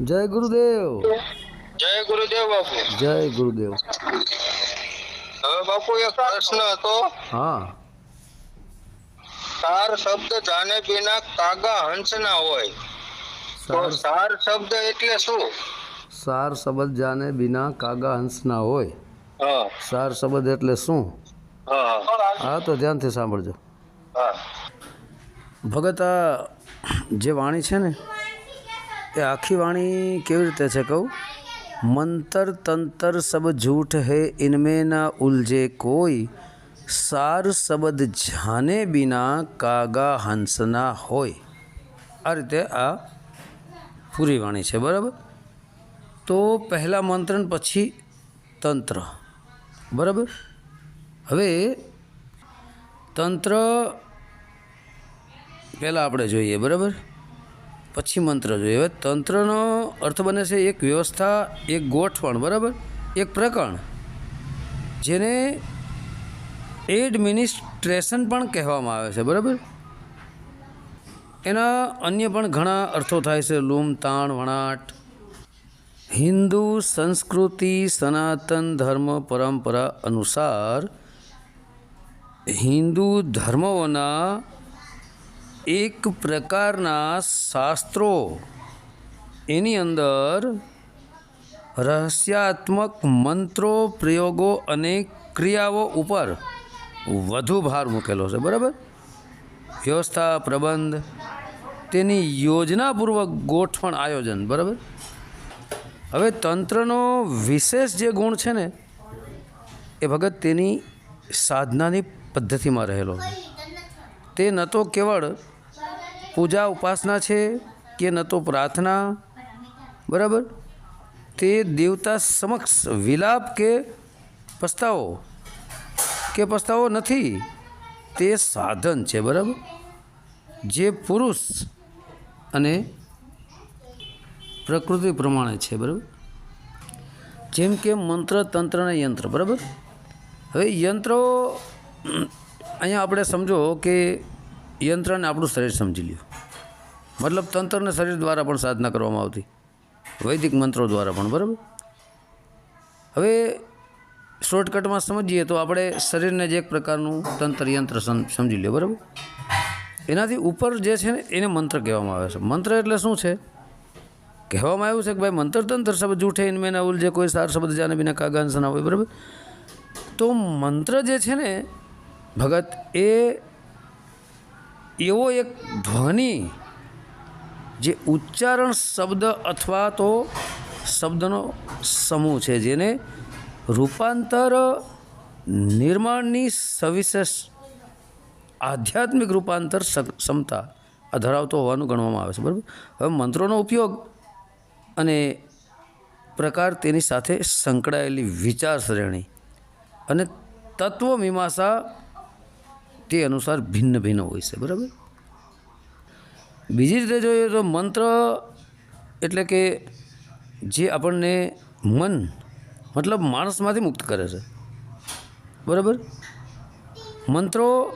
જય ગુરુદેવ. જય ગુરુદેવ બાપુ. જય ગુરુદેવ. હવે બાપુ એક પ્રશ્ન હતો. હા. સાર શબ્દ જાને બિના કાગા હંસ ના હોય. તો સાર શબ્દ એટલે શું? સાર શબ્દ જાને બિના કાગા હંસ ના હોય સાર શબ્દ એટલે શું? હા. હા તો ધ્યાનથી સાંભળજો. ભગત આ જે વાણી છે ને એ આખી વાણી કેવી રીતે છે કહું? મંતર તંતર સબ જૂઠ હે ઇનમે ના ઉલજે કોઈ, સાર શબ્દ જાને બિના કાગા હંસના હોય. આ રીતે આ પૂરી વાણી છે, બરાબર? તો પહેલાં મંત્રણ પછી તંત્ર, બરાબર? હવે તંત્ર પહેલાં આપણે જોઈએ, બરાબર? પછી મંત્ર જોઈએ. હવે તંત્રનો અર્થ બને છે એક વ્યવસ્થા, એક ગોઠવણ, બરાબર? એક પ્રકરણ, જેને એડમિનિસ્ટ્રેશન પણ કહેવામાં આવે છે, બરાબર? એના અન્ય પણ ઘણા અર્થો થાય છે. લૂમ, તાણ, વણાટ. હિન્દુ, સંસ્કૃતિ, સનાતન ધર્મ, પરંપરા અનુસાર હિન્દુ ધર્મોના એક પ્રકારના શાસ્ત્રો એની અંદર રહસ્યાત્મક મંત્રો, પ્રયોગો અને ક્રિયાઓ ઉપર વધુ ભાર મૂકેલો છે, બરાબર? વ્યવસ્થા, પ્રબંધ, તેની યોજનાપૂર્વક ગોઠવણ આયોજન, બરાબર? હવે તંત્રનો વિશેષ જે ગુણ છે ને, એ ભગત તેની સાધનાની પદ્ધતિમાં રહેલો છે. તે ન તો કેવળ પૂજા ઉપાસના છે કે ન તો પ્રાર્થના? બરાબર? તે દેવતા સમક્ષ વિલાપ કે પસ્તાવો? કે પસ્તાવો નથી? તે સાધન છે, બરાબર? જે પુરુષ અને પ્રકૃતિ પ્રમાણે છે, બરાબર? જેમ કે મંત્ર, તંત્ર અને યંત્ર, બરાબર? હવે યંત્રો અહીંયા આપણે સમજો કે યંત્રને આપણું શરીર સમજી લ્યો. મતલબ તંત્રને શરીર દ્વારા પણ સાધના કરવામાં આવતી. વૈદિક મંત્રો દ્વારા પણ, બરાબર? હવે શોર્ટકટમાં સમજીએ તો આપણે શરીરને જે એક પ્રકારનું તંત્ર યંત્ર સમજી લ્યો, બરાબર? એનાથી ઉપર જે છે ને, એને મંત્ર કહેવામાં આવે છે. મંત્ર એટલે શું છે? કહેવામાં આવ્યું છે કે ભાઈ, મંત્ર તંત્ર શબ્દ જૂઠે ઇનમેં અવલ જે કોઈ સાર શબ્દ જાને બિના કાગાન સના હોય બરાબર? તો મંત્ર જે છે ને, ભગત, એ એવો એક ધ્વનિ જે ઉચ્ચારણ શબ્દ અથવા તો શબ્દનો સમૂહ છે, જેને રૂપાંતર નિર્માણની સવિશેષ આધ્યાત્મિક રૂપાંતર ક્ષમતા ધરાવતો હોવાનું ગણવામાં આવે છે, બરાબર? હવે મંત્રોનો ઉપયોગ અને પ્રકાર તેની સાથે સંકળાયેલી વિચાર શ્રેણી અને તત્વમીમાંસા તે અનુસાર ભિન્ન ભિન્ન હોય છે, બરાબર? બીજી રીતે જોઈએ તો મંત્ર એટલે કે જે આપણને મન, મતલબ માણસમાંથી મુક્ત કરે છે. બરાબર? મંત્રો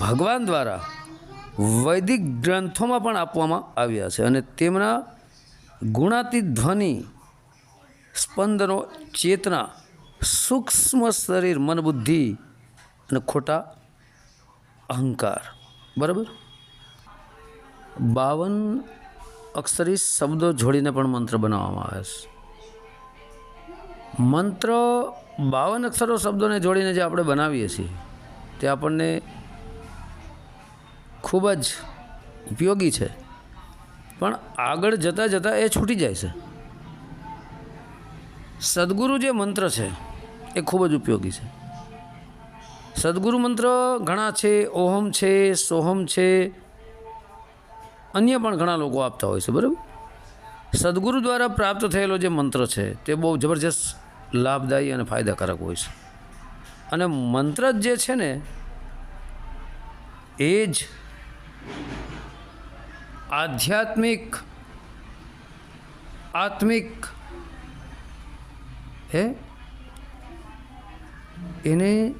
ભગવાન દ્વારા વૈદિક ગ્રંથોમાં પણ આપવામાં આવ્યા છે અને તેમના ગુણાતી ધ્વનિ, સ્પંદનો, ચેતના, સૂક્ષ્મ શરીર મન બુદ્ધિ અને ખોટા અહંકાર. બરાબર? બાવન અક્ષરી શબ્દો જોડીને પણ મંત્ર બનાવવામાં આવે છે. મંત્ર બાવન અક્ષરો શબ્દોને જોડીને જે આપણે બનાવીએ છીએ, તે આપણને ખૂબ જ ઉપયોગી છે. પણ આગળ જતાં જતાં એ છૂટી જાય છે. સદગુરુ જે મંત્ર છે, એ ખૂબ જ ઉપયોગી છે. સદગુરુ મંત્ર ઘણા છે, ઓહમ છે, સોહમ છે. અન્ય પણ ઘણા લોકો આપતા હોય છે, બરાબર? સદગુરુ દ્વારા પ્રાપ્ત થયેલો જે મંત્ર છે, તે બહુ જબરજસ્ત લાભદાયી અને ફાયદાકારક હોય છે. અને મંત્ર જ જે છે ને, એ જ આધ્યાત્મિક, આત્મિક, હે? એને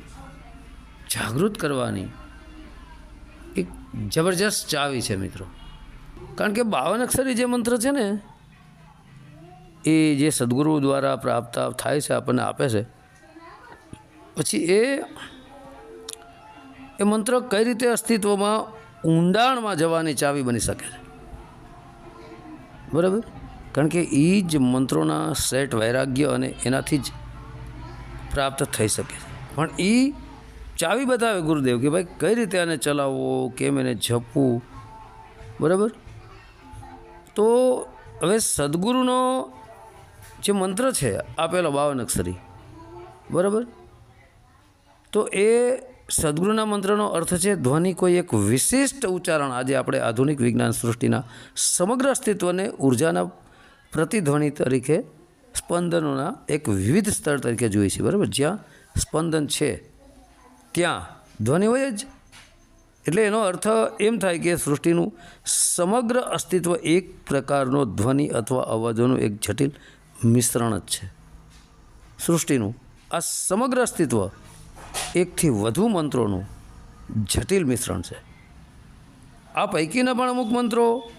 જાગૃત કરવાની એક જબરજસ્ત ચાવી છે મિત્રો. કારણ કે બાવન અક્ષરી જે મંત્ર છે ને, એ જે સદગુરુ દ્વારા પ્રાપ્ત થાય છે, આપણને આપે છે, પછી એ એ મંત્ર કઈ રીતે અસ્તિત્વમાં ઊંડાણમાં જવાની ચાવી બની શકે છે? બરાબર? કારણ કે એ જ મંત્રોના સેટ વૈરાગ્ય અને એનાથી જ પ્રાપ્ત થઈ શકે છે. પણ એ ચાવી બતાવે ગુરુદેવ કે ભાઈ કઈ રીતે આને ચલાવવો, કેમ એને જપવું? બરાબર? તો હવે સદગુરુનો જે મંત્ર છે, આપેલો બાવન અક્ષરી બરાબર? તો એ સદગુરુના મંત્રનો અર્થ છે, ધ્વનિ કોઈ એક વિશિષ્ટ ઉચ્ચારણ. આજે આપણે આધુનિક વિજ્ઞાન સૃષ્ટિના સમગ્ર અસ્તિત્વને ઉર્જાના પ્રતિધ્વનિ તરીકે સ્પંદનોના એક વિવિધ સ્તર તરીકે જોઈએ છીએ. બરાબર? જ્યાં સ્પંદન છે. ત્યાં ધ્વનિ હોય જ. એટલે એનો અર્થ એમ થાય કે સૃષ્ટિનું સમગ્ર અસ્તિત્વ એક પ્રકારનો ધ્વનિ અથવા અવાજોનું એક જટિલ મિશ્રણ જ છે. સૃષ્ટિનું આ સમગ્ર અસ્તિત્વ એકથી વધુ મંત્રોનું જટિલ મિશ્રણ છે. આ પૈકીના પણ અમુક મંત્રો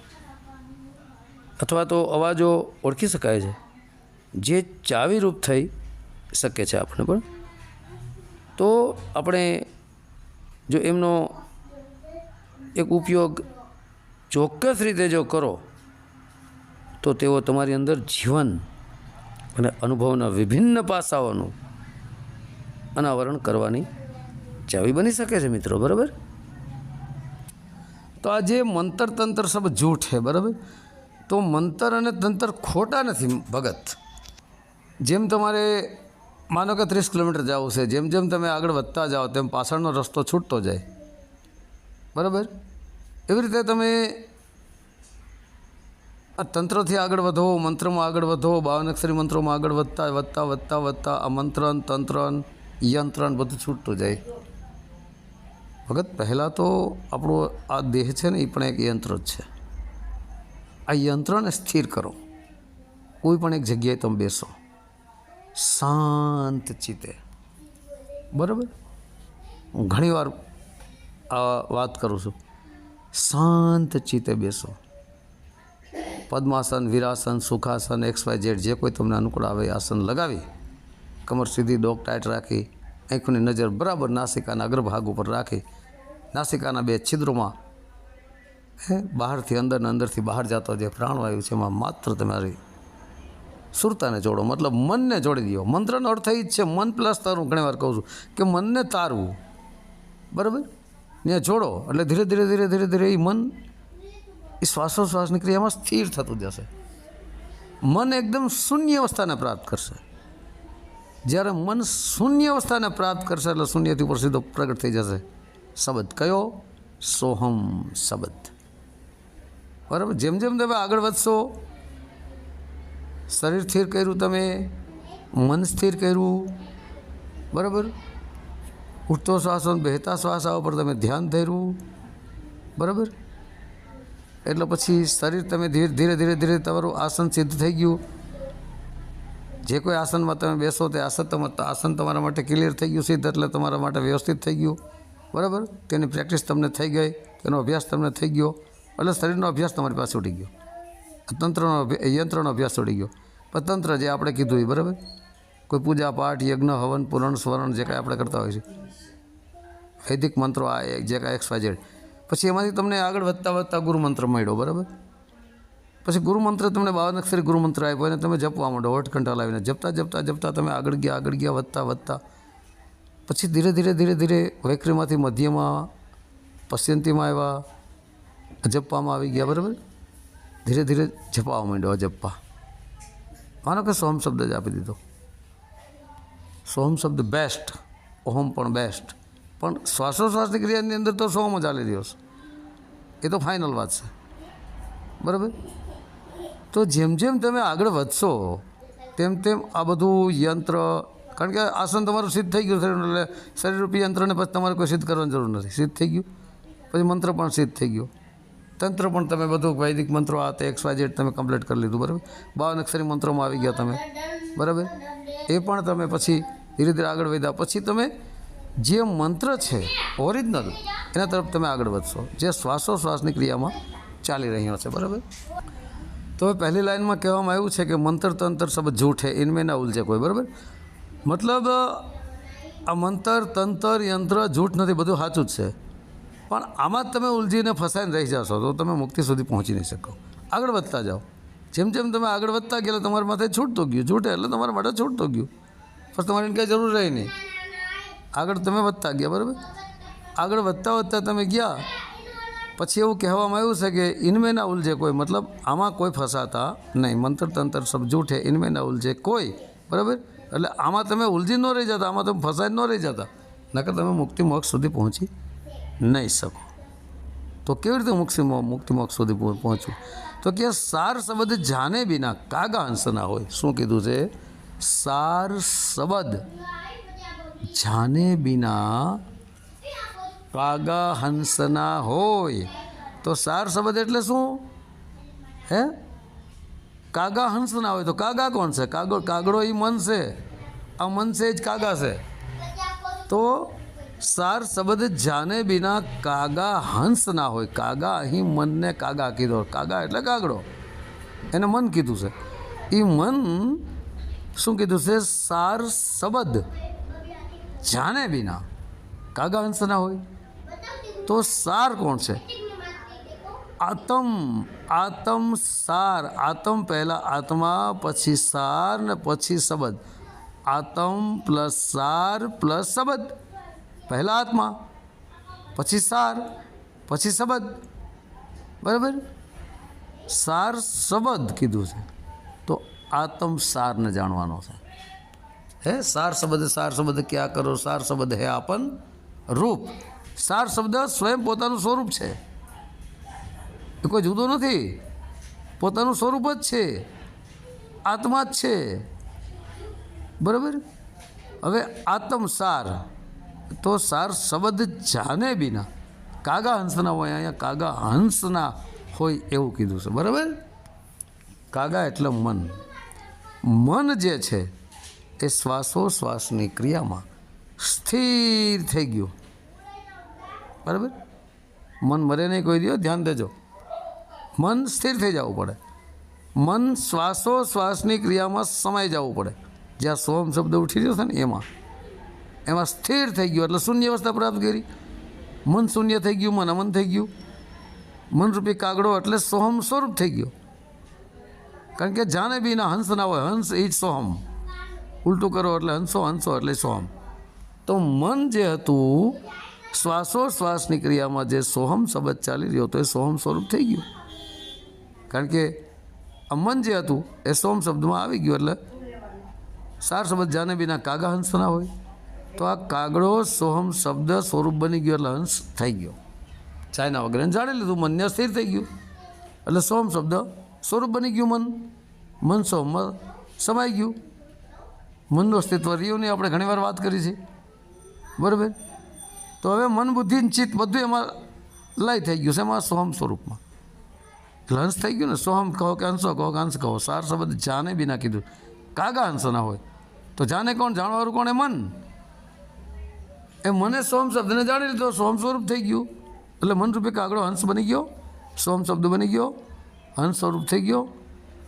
અથવા તો અવાજો ઓળખી શકાય છે. જે ચાવીરૂપ થઈ શકે છે આપણે પણ. તો આપણે જો એમનો એક ઉપયોગ ચોક્કસ રીતે જો કરો, તો તેઓ તમારી અંદર જીવન અને અનુભવના વિભિન્ન પાસાઓનું અનાવરણ કરવાની ચાવી બની શકે છે મિત્રો, બરાબર? તો આ જે મંતર તંત્ર સબ જૂઠ છે બરાબર? તો મંતર અને તંત્ર ખોટા નથી, ભગત. જેમ તમારે માનો કે ત્રીસ કિલોમીટર જવું છે, જેમ જેમ તમે આગળ વધતા જાઓ તેમ પાછળનો રસ્તો છૂટતો જાય. બરાબર? એવી રીતે તમે આ તંત્રથી આગળ વધો, મંત્રમાં આગળ વધો બાવનક્ષરી મંત્રોમાં આગળ વધતા વધતા વધતા વધતા, આ મંત્રન, તંત્રન, યંત્રન બધું છૂટતું જાય. ભગત, પહેલાં તો આપણો આ દેહ છે ને, એ પણ એક યંત્ર જ છે. આ યંત્રને સ્થિર કરો. કોઈ પણ એક જગ્યાએ તમે બેસો. શાંત ચિત્તે. બરાબર? હું ઘણીવાર આ વાત કરું છું. શાંત ચિત્તે બેસો. Padmasana Virasana Sukhasana X Y Z જે કોઈ તમને અનુકૂળ આવે આસન લગાવી કમર સીધી ડોક ટાઈટ રાખી આંખની નજર બરાબર નાસિકાના અગ્રભાગ ઉપર રાખી નાસિકાના બે છિદ્રોમાં હે બહારથી અંદર ને અંદરથી બહાર જતો જે પ્રાણવાયુ છે એમાં માત્ર તમારી સુરતાને જોડો, મતલબ મનને જોડી દો. મંત્રનો અર્થ એ જ છે, મન પ્લસ તારું ઘણી વાર કહું છું કે મનને તારવું. બરાબર? ત્યાં જોડો, એટલે ધીરે ધીરે ધીરે ધીરે ધીરે એ મન એ શ્વાસોશ્વાસની ક્રિયામાં સ્થિર થતું જશે. મન એકદમ શૂન્ય અવસ્થાને પ્રાપ્ત કરશે. જ્યારે મન શૂન્ય અવસ્થાને પ્રાપ્ત કરશે, એટલે શૂન્યથી ઉપર સીધો પ્રગટ થઈ જશે. શબ્દ કયો? સોહમ શબ્દ. બરાબર? જેમ જેમ તમે આગળ વધશો શરીર સ્થિર કર્યું તમે? મન સ્થિર કર્યું? બરાબર? ઉઠતો શ્વાસ બહેતા શ્વાસ ઉપર તમે ધ્યાન ધર્યું? બરાબર? એટલે પછી શરીર તમે ધીરે ધીરે ધીરે ધીરે તમારું આસન સિદ્ધ થઈ ગયું. જે કોઈ આસનમાં તમે બેસો તે આસન આસન તમારા માટે ક્લિયર થઈ ગયું, સિદ્ધ એટલે તમારા માટે વ્યવસ્થિત થઈ ગયું. બરાબર? તેની પ્રેક્ટિસ તમને થઈ ગઈ, તેનો અભ્યાસ તમને થઈ ગયો. એટલે શરીરનો અભ્યાસ તમારી પાસે ઉડી ગયો. આ તંત્રનો યંત્રનો અભ્યાસ ઉડી ગયો. પણ તંત્ર જે આપણે કીધું એ બરાબર? કોઈ પૂજા પાઠ, યજ્ઞ, હવન, પૂરણ સ્વરણ જે કાંઈ આપણે કરતા હોય છે. વૈદિક મંત્રો આ જે કાંઈ એક્સ વાય પછી એમાંથી તમને આગળ વધતા વધતા ગુરુમંત્ર મળ્યો, બરાબર? પછી ગુરુમંત્ર તમને બાવન અક્ષરી ગુરુમંત્ર આપ્યો અને તમે જપવા માંડો હોઠ કંઠા લાવીને. જપતા જપતા જપતા તમે આગળ ગયા આગળ ગયા, વધતા વધતા. પછી ધીરે ધીરે ધીરે ધીરે વૈખરીમાંથી મધ્યમાં પશ્યંતીમાં આવ્યા, જપવામાં આવી ગયા, બરાબર? ધીરે ધીરે જપાવા માંડ્યો અજપ્પા માનો કે સોહમ શબ્દ જ આપી દીધો સોહમ શબ્દ બેસ્ટ ઓહમ પણ બેસ્ટ પણ શ્વાસોશ્વાસની ક્રિયાની અંદર તો સોમ જ રહ્યો છે એ તો ફાઇનલ વાત છે બરાબર તો જેમ જેમ તમે આગળ વધશો તેમ તેમ આ બધું યંત્ર કારણ કે આસન તમારું સિદ્ધ થઈ ગયું શરીર એટલે શરીરરૂપી યંત્રને પછી તમારે કોઈ સિદ્ધ કરવાની જરૂર નથી. સિદ્ધ થઈ ગયું. પછી મંત્ર પણ સિદ્ધ થઈ ગયો. તંત્ર પણ તમે બધું વૈદિક મંત્રો આ તે એક્સ વાય ઝેડ તમે કમ્પ્લીટ કરી લીધું, બરાબર? બાવન અક્ષરી મંત્રોમાં આવી ગયા તમે, બરાબર? એ પણ તમે પછી ધીરે ધીરે આગળ વધ્યા. પછી તમે જે મંત્ર છે ઓરિજિનલ એના તરફ તમે આગળ વધશો, જે શ્વાસોશ્વાસની ક્રિયામાં ચાલી રહ્યો છે, બરાબર? તો પહેલી લાઇનમાં કહેવામાં આવ્યું છે કે મંત્ર તંત્ર સબ જૂઠ હે, ઇનમે ના ઉલજે કોઈ, બરાબર? મતલબ, આ મંત્ર, તંત્ર, યંત્ર જૂઠ નથી, બધું સાચું જ છે. પણ આમાં જ તમે ઉલઝીને ફસાઈને રહી જશો તો તમે મુક્તિ સુધી પહોંચી નહીં શકો. આગળ વધતા જાઓ. જેમ જેમ તમે આગળ વધતા ગયા તમારા માથે છૂટતું ગયું. છૂટે એટલે તમારા માટે છૂટતું ગયું. પછી તમારે કાંઈ જરૂર રહી નહીં. આગળ તમે વધતા ગયા, બરાબર? આગળ વધતા વધતા તમે ગયા. પછી એવું કહેવામાં આવ્યું છે કે ઇનમે ના ઉલझे કોઈ, મતલબ આમાં કોઈ ફસાતા નહીં. મંત્ર તંત્ર સબ જૂઠે ઇનમે ના ઉલझे કોઈ, બરાબર? એટલે આમાં તમે ઉલજી ન રહી જતા, આમાં તમે ફસાઈ ન રહી જતા. નકર તમે મુક્તિ મોક્ષ સુધી પહોંચી નહીં શકો. તો કેવી રીતે મુક્તિ મો- મુક્તિ મોક્ષ સુધી પહોં- પહોંચવું તો કે સાર શબ્દ જાને બિના કાગા અંશના હોય. શું કીધું છે? સાર શબ્દ જાને બિના કાગા હંસના હોય. તો સાર શબ્દ એટલે શું? હે? કાગા હંસના હોય તો કાગા કોણ છે? કાગળ કાગડો એ મન છે. આ મન છે જ કાગા છે. તો સાર શબ્દ જાને બિના કાગા હંસ ના હોય. કાગા અહીં મનને કાગા કીધો. કાગા એટલે કાગડો. એને મન કીધું છે. એ મન શું કીધું છે? સાર શબ્દ જાને બિના કાગા હંસ ના હોય. તો સાર કોણ છે? આતમ. આતમ સાર. આતમ પહેલાં આત્મા, પછી સાર ને પછી શબ્દ. આતમ પ્લસ સાર પ્લસ શબ્દ. પહેલાં આત્મા, પછી સાર, પછી શબ્દ. બરાબર? સાર શબ્દ કીધું છે. તો આત્મ સારને જાણવાનો છે. હે, સાર શબ્દ સાર શબ્દ ક્યાં કરો? સાર શબ્દ હે આપન રૂપ. સાર શબ્દ સ્વયં પોતાનું સ્વરૂપ છે. એ કોઈ જુદો નથી. પોતાનું સ્વરૂપ જ છે. આત્મા જ છે. બરાબર? હવે આત્મ સાર તો સાર શબ્દ જાને બિના. કાગા હંસના હોય અહીંયા, કાગા હંસના હોય એવું કીધું છે. બરાબર? કાગા એટલે મન. મન જે છે, એ શ્વાસોશ્વાસની ક્રિયામાં સ્થિર થઈ ગયું. બરાબર? મન મરે નહીં કોઈ દો ધ્યાન દેજો. મન સ્થિર થઈ જવું પડે. મન શ્વાસોશ્વાસની ક્રિયામાં સમાઈ જવું પડે. જ્યાં સોમ શબ્દ ઉઠી ગયો છે ને, એમાં. એમાં સ્થિર થઈ ગયું, એટલે શૂન્ય અવસ્થા પ્રાપ્ત કરી. મન શૂન્ય થઈ ગયું, મન અમન થઈ ગયું. મનરૂપી કાગડો એટલે સોહમ સ્વરૂપ થઈ ગયો. કારણ કે જાણે બી ના હંસ ના હોય, હંસ એ જ સોહમ. ઉલટું કરો એટલે હંસો હંસો એટલે સોહમ. તો મન જે હતું શ્વાસોશ્વાસની ક્રિયામાં જે સોહમ શબ્દ ચાલી રહ્યો હતો, એ સોહમ સ્વરૂપ થઈ ગયું. કારણ કે અમન જે હતું, એ સોમ શબ્દમાં આવી ગયું, એટલે સાર શબ્દ જાને બીના કાગા હંસના હોય. તો આ કાગડો સોહમ શબ્દ સ્વરૂપ બની ગયો એટલે હંસ થઈ ગયો. ચાઇના વગેરે જાણી લીધું મનને સ્થિર થઈ ગયું. એટલે સોહમ શબ્દ સ્વરૂપ બની ગયું મન. મન સોહમમાં સમાઈ ગયું. મનનું અસ્તિત્વ રહ્યું આપણે ઘણીવાર વાત કરી છે. બરાબર? તો હવે મન, બુદ્ધિ ચિત્ત બધું એમાં લય થઈ ગયું છે, એમાં સોહમ સ્વરૂપમાં. હંસ થઈ ગયું ને, સોહમ કહો કે હંસો કહો કે હંસ કહો, સાર શબ્દ જાને બી ના કીધું. કાગા હંસ હોય. તો જાને કોણ? જાણવાળું કોણ? એ મન. એ મને સોમ શબ્દને જાણી લીધો. સોમ સ્વરૂપ થઈ ગયું. એટલે મન રૂપે કાગડો હંસ બની ગયો. સોમ શબ્દ બની ગયો. હંસ સ્વરૂપ થઈ ગયો.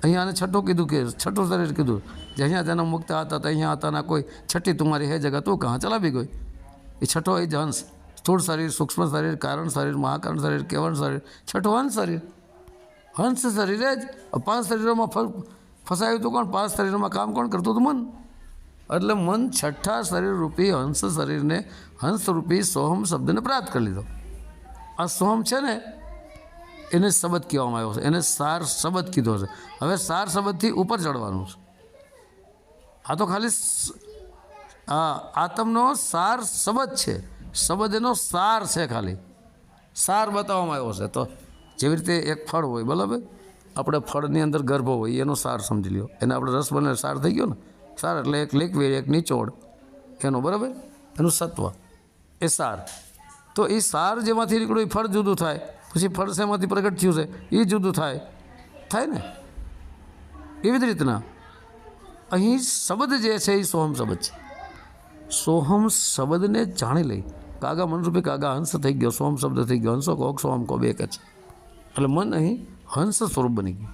અહીંયા આને છઠ્ઠો કીધું કે, છઠ્ઠો શરીર કીધું. જે અહીંયા તેના મુક્ત હતા, તો અહીંયા હતા ના કોઈ છઠ્ઠી તમારી હે જગા તું કહાં ચલા બી ગઈ એ છઠ્ઠો એ જ હંસ. સ્થૂળ શરીર, સૂક્ષ્મ શરીર, કારણ શરીર, મહાકારણ શરીર, કેવણ શરીર. છઠ્ઠો હંસ શરીર. હંસ શરીરે જ. પાંચ શરીરોમાં ફસાયું હતું કોણ? પાંચ શરીરોમાં કામ કોણ કરતું હતું મન? એટલે મન છઠ્ઠા શરીર રૂપી હંસ શરીરને હંસ રૂપી સોહમ શબ્દને પ્રાપ્ત કરી લીધો. આ સોહમ છે ને, એને શબ્દ કહેવામાં આવ્યો છે. એને સાર શબ્દ કીધો છે. હવે સાર શબ્દથી ઉપર ચડવાનું છે. આ તો ખાલી આતમનો સાર શબ્દ છે. શબ્દ એનો સાર છે ખાલી. સાર બતાવવામાં આવ્યો છે. તો જેવી રીતે એક ફળ હોય, બરાબર? આપણે ફળની અંદર ગર્ભ હોય, એનો સાર સમજી લ્યો. એને આપણે રસ બને, સાર થઈ ગયો ને? સાર એટલે એક લિક્વિડ એક નિચોડ. એનો બરાબર? એનું સત્વ. એ સાર. તો એ સાર જેમાંથી નીકળ્યું, એ ફળ જુદું થાય. પછી ફળ શેમાંથી પ્રગટ થયું છે? એ જુદું થાય. થાય ને? એવી જ રીતના. અહીં શબ્દ જે છે એ સોહમ શબ્દ છે. સોહમ શબ્દને જાણી લઈ. કાગા મનરૂપી કાગા હંસ થઈ ગયો. સોહમ શબ્દ થઈ ગયો. હંસો કોક, સોહમ કો બે જ એટલે મન અહીં હંસ સ્વરૂપ બની ગયું.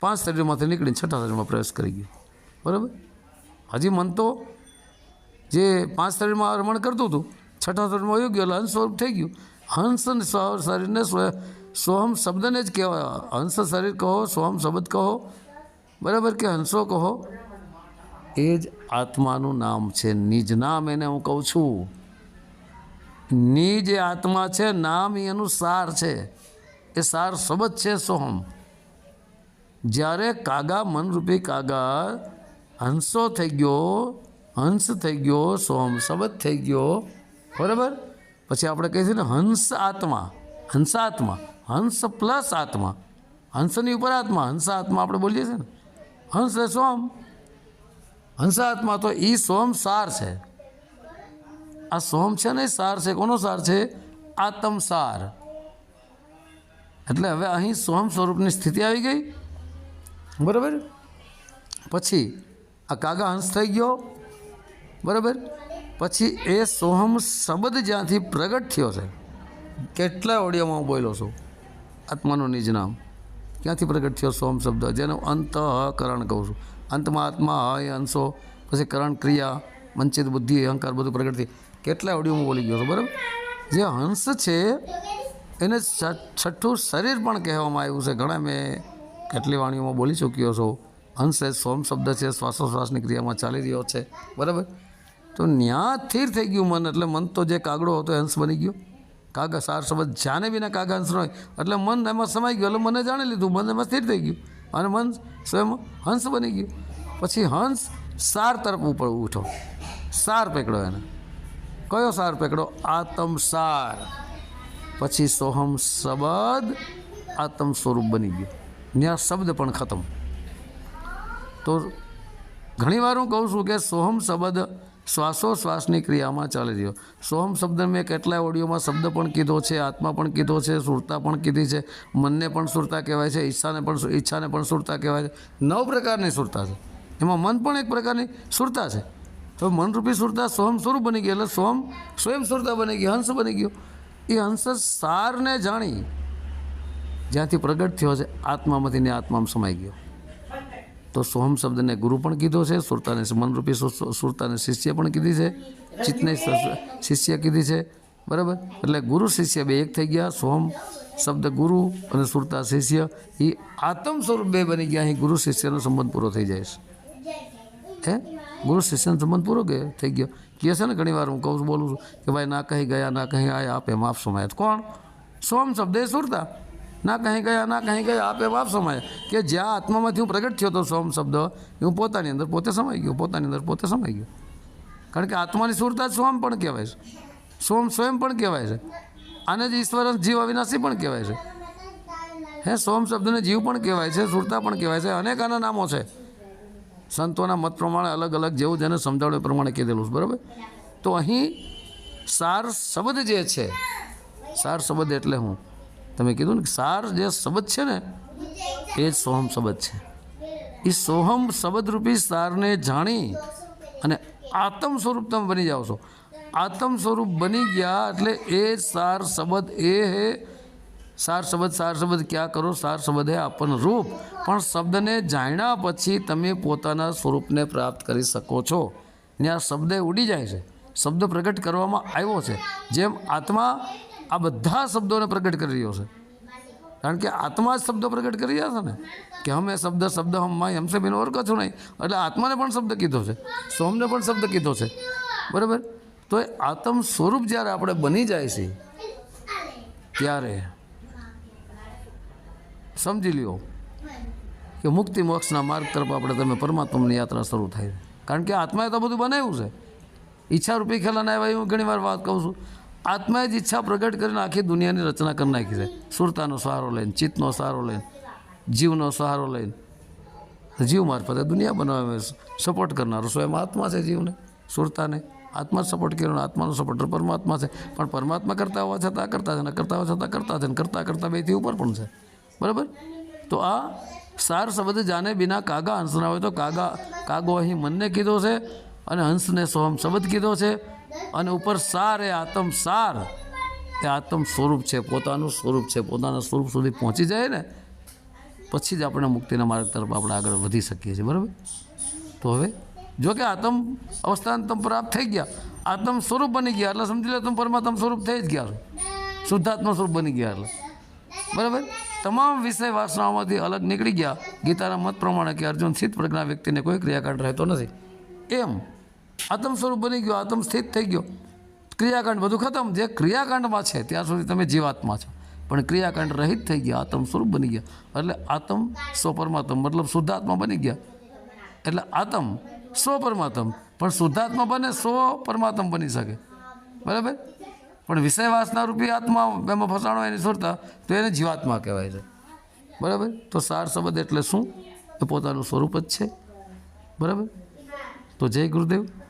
પાંચ શરીરમાંથી નીકળીને છઠ્ઠા શરીરમાં પ્રવેશ કરી ગયો. બરાબર? હજી મન તો જે પાંચ શરીરમાં રમણ કરતું હતું, છઠ્ઠા શરીરમાં વયું ગયું એટલે હંસ સ્વરૂપ થઈ ગયું. હંસ અને શરીરને સોહમ શબ્દને જ કહેવાય. હંસ શરીર કહો સોહમ શબ્દ કહો, બરાબર કે હંસો કહો? એ જ આત્માનું નામ છે. નિજ નામ એને હું કહું છું. નિજ એ આત્મા છે, નામ એનું સાર છે. એ સાર શબ્દ છે સોહમ જ્યારે કાગા મનરૂપી કાગા હંસો થઈ ગયો હંસ થઈ ગયો, સોમ શબ્દ થઈ ગયો. બરાબર? પછી આપણે કહીએ છીએ ને, હંસ આત્મા હંસાત્મા હંસ પ્લસ આત્મા. હંસની ઉપર આત્મા હંસા આત્મા આપણે બોલીએ છીએ ને. હંસ એ સોમ. હંસાત્મા તો એ સોમ સાર છે. આ સોમ છે ને સાર છે, કોનો સાર છે? આત્મ સાર. એટલે હવે અહીં સોમ સ્વરૂપની સ્થિતિ આવી ગઈ. બરાબર? પછી આ કાગા હંસ થઈ ગયો. બરાબર? પછી એ સોહમ શબ્દ જ્યાંથી પ્રગટ થયો છે, કેટલા ઓડિયોમાં હું બોલ્યો છું? આત્માનું નિજ નામ. ક્યાંથી પ્રગટ થયો સોમ શબ્દ? જેનો અંતઃકરણ કહું છું. અંતમાં આત્મા, હય, અંશો, પછી કરણ ક્રિયા મંચિત બુદ્ધિ, અહંકાર બધું પ્રગટ થઈ. કેટલા ઓડિયોમાં બોલી ગયો છું, બરાબર? જે હંસ છે, એને છઠ્ઠું શરીર પણ કહેવામાં આવ્યું છે. ઘણા મેં કેટલી વાણીઓમાં બોલી ચૂક્યો છો. હંસ છે સોમ શબ્દ છે, શ્વાસોશ્વાસની ક્રિયામાં ચાલી રહ્યો છે. બરાબર? તો ન્યા સ્થિર થઈ ગયું મન, એટલે મન તો જે કાગડો હતો હંસ બની ગયો. કાગા સાર શબ્દ જાને બીના કાગા હંસ હોય. એટલે મન એમાં સમાઈ ગયું, એટલે મને જાણી લીધું, મન એમાં સ્થિર થઈ ગયું. અને મન સ્વયં હંસ બની ગયું. પછી હંસ સાર તરફ ઉપર ઉઠો. સાર પકડો એને. કયો સાર પકડો? આતમ સાર. પછી સોહમ શબ્દ આત્મ સ્વરૂપ બની ગયું. ત્યાં શબ્દ પણ ખતમ. તો ઘણીવાર હું કહું છું કે સોહમ શબ્દ શ્વાસોશ્વાસની ક્રિયામાં ચાલી રહ્યો. સોહમ શબ્દ મેં કેટલાય ઓડિયોમાં શબ્દ પણ કીધો છે, આત્મા પણ કીધો છે, સુરતા પણ કીધી છે, મનને પણ સુરતા કહેવાય છે, ઈચ્છાને પણ ઈચ્છાને પણ સુરતા કહેવાય છે. નવ પ્રકારની સુરતા છે. એમાં મન પણ એક પ્રકારની સુરતા છે. તો મનરૂપી સુરતા સોહમ સ્વરૂપ બની ગઈ, એટલે સોહમ સ્વયં સુરતા બની ગઈ, હંસ બની ગયો. એ હંસ સારને જાણી જ્યાંથી પ્રગટ થયો છે, આત્મામાંથી ને આત્મામાં સમાઈ ગયો. તો સોહમ શબ્દને ગુરુ પણ કીધો છે, સુરતાને મનરૂપી સુરતાને શિષ્ય પણ કીધી છે, ચિત્તને શિષ્ય કીધી છે, બરાબર? એટલે ગુરુ શિષ્ય બે એક થઈ ગયા સોહમ શબ્દ ગુરુ અને સુરતા શિષ્ય, એ આત્મ સ્વરૂપ બે બની ગયા, અહીં ગુરુ શિષ્યનો સંબંધ પૂરો થઈ જાય છે. હે? ગુરુ શિષ્યનો સંબંધ પૂરો કે, થઈ ગયો? કહે છે ને ઘણી વાર હું કહું છું, બોલું છું કે ભાઈ ના કહી ગયા, ના કહી, આયા આપે, માફ સમાય કોણ? સોમ શબ્દ એ સુરતા. ના કહી ગયા, ના કહી ગયા, આપે બાપ સમાય. કે જ્યાં આત્મામાંથી હું પ્રગટ થયો હતો સોમ શબ્દ હું પોતાની અંદર પોતે સમાઈ ગયો, પોતાની અંદર પોતે સમાઈ ગયો. કારણ કે આત્માની સુરતા જ સોમ પણ કહેવાય છે. સોમ સ્વયં પણ કહેવાય છે. આને જ ઈશ્વર જીવ અવિનાશી પણ કહેવાય છે. હે, સોમ શબ્દને જીવ પણ કહેવાય છે, સુરતા પણ કહેવાય છે, અનેક આના નામો છે. સંતોના મત પ્રમાણે અલગ અલગ જેવું જેને સમજાવ્યું એ પ્રમાણે કીધેલું છે, બરાબર? તો અહીં સાર શબ્દ જે છે, સાર શબ્દ એટલે હું તમે કીધું ને કે સાર જે શબ્દ છે ને, એ જ સોહમ શબ્દ છે. એ સોહમ શબ્દરૂપી સારને જાણી અને આત્મ સ્વરૂપ તમે બની જાઓ છો. આત્મ સ્વરૂપ બની ગયા એટલે એ સાર શબ્દ એ હે. સાર શબ્દ સાર શબ્દ ક્યાં કરો? સાર શબ્દ હે આપણ રૂપ. પણ શબ્દને જાણ્યા પછી તમે પોતાના સ્વરૂપને પ્રાપ્ત કરી શકો છો. ને આ શબ્દ ઉડી જાય છે. શબ્દ પ્રગટ કરવામાં આવ્યો છે. જેમ આત્મા આ બધા શબ્દોને પ્રગટ કરી રહ્યો છે. કારણ કે આત્મા જ શબ્દો પ્રગટ કરી રહ્યા છે ને? કે હમે શબ્દ શબ્દ હમ માય, હમસે બિન ઓર કશું નહીં. એટલે આત્માને પણ શબ્દ કીધો છે. સોમને પણ શબ્દ કીધો છે. બરાબર? તો એ આત્મ સ્વરૂપ જ્યારે આપણે બની જાય છે, ત્યારે સમજી લ્યો કે મુક્તિ મોક્ષના માર્ગ તરફ આપણે તમે પરમાત્માની યાત્રા શરૂ થાય છે. કારણ કે આત્માએ તો બધું બનાવ્યું છે. ઈચ્છારૂપી ખેલાના આવ્યા હું ઘણી વાર વાત કહું છું. આત્માએ જ ઈચ્છા પ્રગટ કરીને આખી દુનિયાની રચના કરી નાખી છે. સુરતાનો સહારો લઈને, ચિત્તનો સહારો લઈને, જીવનો સહારો લઈને. જીવ મારફતે દુનિયા બનાવવા સપોર્ટ કરનારો સ્વયં આત્મા છે જીવને. સુરતાને આત્મા સપોર્ટ કર્યો આત્માનો સપોર્ટર પરમાત્મા છે. પણ પરમાત્મા કરતા હોવા છતાં કરતા છે ને કરતા હોવા છતાં કરતા છે ને કરતા કરતા બેથી ઉપર પણ છે. બરાબર? તો આ સાર શબ્દ જાને બિના કાગા હંસના હોય તો કાગા કાગો અહીં મનને કીધો છે અને હંસને સોહમ શબ્દ કીધો છે. અને ઉપર સાર એ આત્મ સાર. એ આત્મ સ્વરૂપ છે, પોતાનું સ્વરૂપ છે, પોતાના સ્વરૂપ સુધી પહોંચી જાય ને, પછી જ આપણે મુક્તિના માર્ગ તરફ આપણે આગળ વધી શકીએ છીએ, બરાબર? તો હવે, જો કે આત્મ અવસ્થાન તમ પ્રાપ્ત થઈ ગયા. આત્મ સ્વરૂપ બની ગયા, એટલે સમજી લો તમે પરમાત્મ સ્વરૂપ થઈ જ ગયા શુદ્ધાત્મા સ્વરૂપ બની ગયા એટલે. બરાબર? તમામ વિષય વાસનાઓમાંથી અલગ નીકળી ગયા. ગીતાના મત પ્રમાણે કે અર્જુન સ્થિત પ્રજ્ઞા વ્યક્તિને કોઈ ક્રિયાકાંડ રહેતો નથી. એમ. આત્મ સ્વરૂપ બની ગયો, આત્મ સ્થિત થઈ ગયો. ક્રિયાકાંડ બધું ખતમ. જે ક્રિયાકાંડમાં છે, ત્યાં સુધી તમે જીવાત્મા છો. પણ ક્રિયાકાંડ રહિત થઈ ગયા, આત્મ સ્વરૂપ બની ગયા. એટલે આત્મ સ્વપરમાત્મ, મતલબ શુદ્ધાત્મા બની ગયા. એટલે આત્મ સ્વપરમાત્મ, પણ શુદ્ધાત્મા બને સ્વ પરમાત્મ બની શકે. બરાબર? પણ વિષયવાસના રૂપી આત્મા એમાં ફસાણો એની સુરતા તો એને જીવાત્મા કહેવાય છે. બરાબર? તો સાર શબ્દ એટલે શું? એ પોતાનું સ્વરૂપ જ છે. બરાબર? તો જય ગુરુદેવ.